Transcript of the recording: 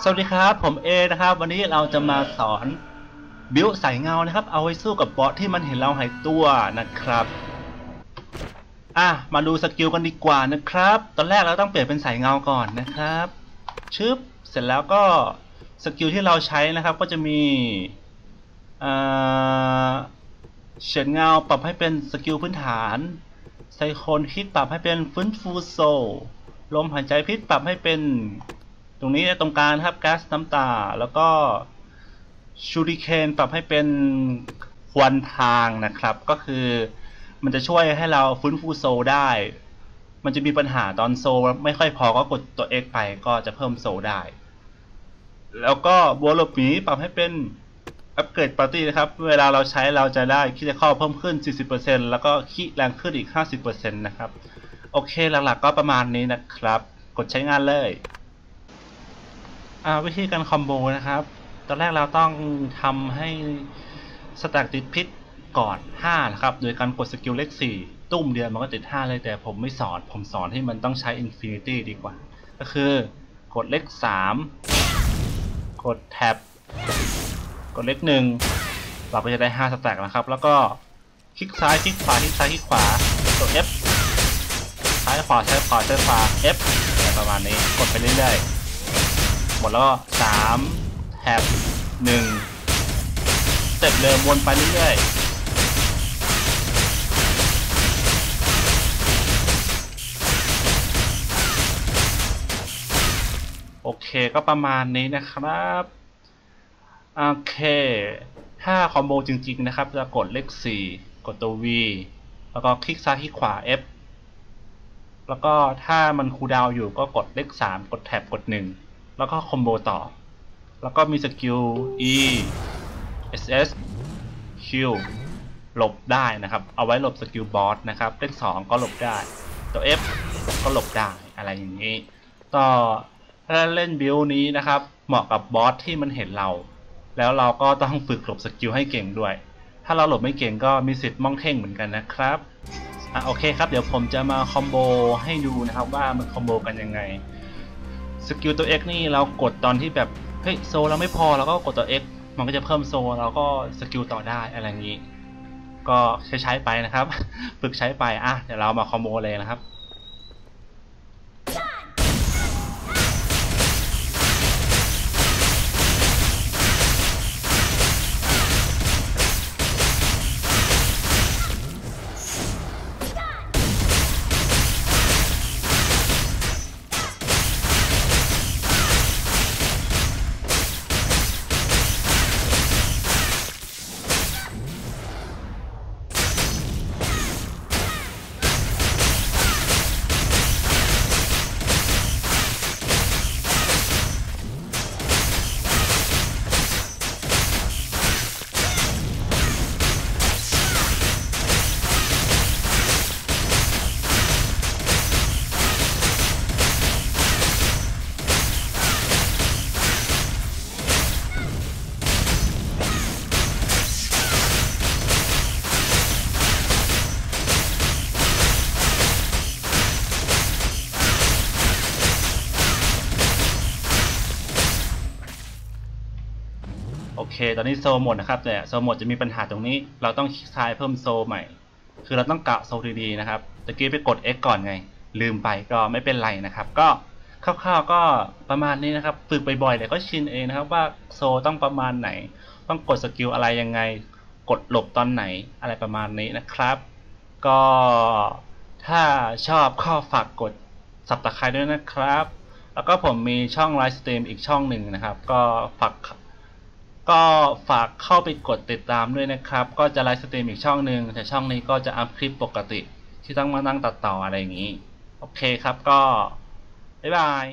สวัสดีครับ ผมเอนะครับ วันนี้เราจะมาสอนบิวสายเงานะครับ เอาไว้สู้กับบอสที่มันเห็นเราหายตัวนะครับ อะ มาดูสกิลกันดีกว่านะครับ ตอนแรกเราต้องเปลี่ยนเป็นสายเงาก่อนนะครับ ชึบ เสร็จแล้วก็สกิลที่เราใช้นะครับก็จะมีเฉียดเงาปรับให้เป็นสกิลพื้นฐานไซโคนคิกปรับให้เป็นฟื้นฟูโซลมหายใจพิษปรับให้เป็น ตรงนี้ตรงกลางครับแก๊สน้ำตา แล้วก็ชูริเคนปรับให้เป็นควันทางนะครับ ก็คือมันจะช่วยให้เราฟื้นฟูโซได้ มันจะมีปัญหาตอนโซไม่ค่อยพอก็กดตัว X ไปก็จะเพิ่มโซได้ แล้วก็บัวหลบหนีปรับให้เป็นอัปเกรดปาร์ตี้นะครับ เวลาเราใช้เราจะได้คิดจะเข้าเพิ่มขึ้น 40%แล้วก็คิแรงขึ้นอีก 50%นะครับ โอเคหลักๆก็ประมาณนี้นะครับ กดใช้งานเลย อ่าวิธีการคอมโบนะครับ ตอนแรกเราต้องทำให้สแต็กติดพิษก่อน5นะครับ โดยการกดสกิลเลข4ตุ้มเดียวมันก็ติด 5 เลยแต่ผมไม่สอน ผมสอนให้มันต้องใช้ Infinity ดีกว่า ก็คือกดเลข 3 กดแท็บ กดเลข 1 เราก็จะได้ 5 สแต็กนะครับ แล้วก็คลิกซ้ายคลิกขวาคลิกซ้ายคลิกขวากด F ซ้ายขวาซ้ายขวาซ้ายขวา F อะไรประมาณนี้กดไปเรื่อยๆ หมดแล้วก็สามแท็บหนึ่งสเต็ปเดิมวนไปเรื่อยๆโอเคก็ประมาณนี้นะครับโอเค ถ้าคอมโบจริงๆนะครับ จะกดเลข 4 กดตัว V แล้วก็คลิกซ้ายคลิกขวา F แล้วก็ถ้ามันคูดาวอยู่ก็กดเลข 3 กดแท็บกด 1 แล้วก็คอมโบต่อ แล้วก็มีสกิล E SS Q หลบได้นะครับ เอาไว้หลบสกิลบอสนะครับเลข2ก็หลบได้ ตัว F ก็หลบได้อะไรอย่างนี้ ต่อถ้าเล่นบิลนี้นะครับ เหมาะกับบอสที่มันเห็นเรา แล้วเราก็ต้องฝึกหลบสกิลให้เก่งด้วย ถ้าเราหลบไม่เก่งก็มีสิทธิ์มองเท่งเหมือนกันนะครับอะโอเคครับ เดี๋ยวผมจะมาคอมโบให้ดูนะครับว่ามันคอมโบกันยังไง สกิลตัว X นี่เรากดตอนที่แบบเฮ้ยโซเราไม่พอเราก็กดตัว X มันก็จะเพิ่มโซเราก็สกิลต่อได้อะไรอย่างนี้ ก็ใช้ใช้ไปนะครับ ฝึกใช้ไปอะเดี๋ยวเรามาคอมโบเลยนะครับ โอเค ตอนนี้โซหมดนะครับ แต่โซหมดจะมีปัญหาตรงนี้ เราต้องคลิกซ้ายเพิ่มโซใหม่ คือเราต้องกะโซดีๆนะครับตะกี้ไปกด X ก่อนไง ลืมไปก็ไม่เป็นไรนะครับ ก็คร่าวๆก็ประมาณนี้นะครับ ฝึกบ่อยๆเดี๋ยวก็ชินเองนะครับว่าโซต้องประมาณไหน ต้องกดสกิลอะไรยังไง กดหลบตอนไหนอะไรประมาณนี้นะครับ ก็ถ้าชอบข้อฝากกดสับตะไคร้ด้วยนะครับ แล้วก็ผมมีช่องไลฟ์สตรีมอีกช่องหนึ่งนะครับ ก็ฝาก ก็ฝากเข้าไปกดติดตามด้วยนะครับ ก็จะไลฟ์สตรีมอีกช่องหนึ่งแต่ช่องนี้ก็จะอัพคลิปปกติ ที่ต้องมานั่งตัดต่ออะไรอย่างนี้ โอเคครับก็ บ๊ายบาย